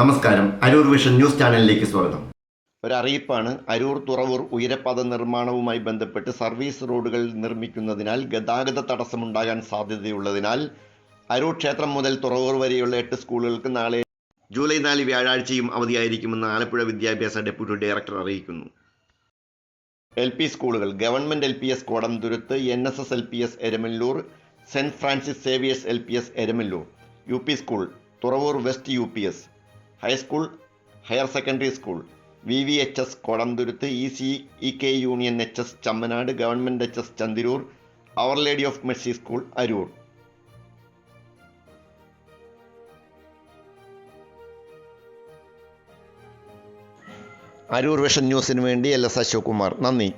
നമസ്കാരം. Aroor vision news ചാനലിലേക്ക് സ്വാഗതം. ഒരറിയിപ്പാണ്. അരൂർ തുറവൂർ ഉയരപാത നിർമ്മാണവുമായി ബന്ധപ്പെട്ട് സർവീസ് റോഡുകൾ നിർമ്മിക്കുന്നതിനാൽ ഗതാഗത തടസ്സമുണ്ടാകാൻ സാധ്യതയുള്ളതിനാൽ അരൂർ ക്ഷേത്രം മുതൽ തുറവൂർ വരെയുള്ള എട്ട് സ്കൂളുകൾക്ക് നാളെ ജൂലൈ നാല് വ്യാഴാഴ്ചയും അവധിയായിരിക്കുമെന്ന് ആലപ്പുഴ വിദ്യാഭ്യാസ ഡെപ്യൂട്ടി ഡയറക്ടർ അറിയിക്കുന്നു. എൽ പി സ്കൂളുകൾ government L P S Kodamthuruth N S S L P S Eramallur saint Francis Xavier's L P S Eramallur. U P school Thuravoor west U P S. High school higher secondary school V V H S Kodamthuruth E C E K union H S Chammanad government H S Chandiroor our lady of mercy school Aroor. Aroor vision ന്യൂസിന് വേണ്ടി L S Ashok Kumar നന്ദി.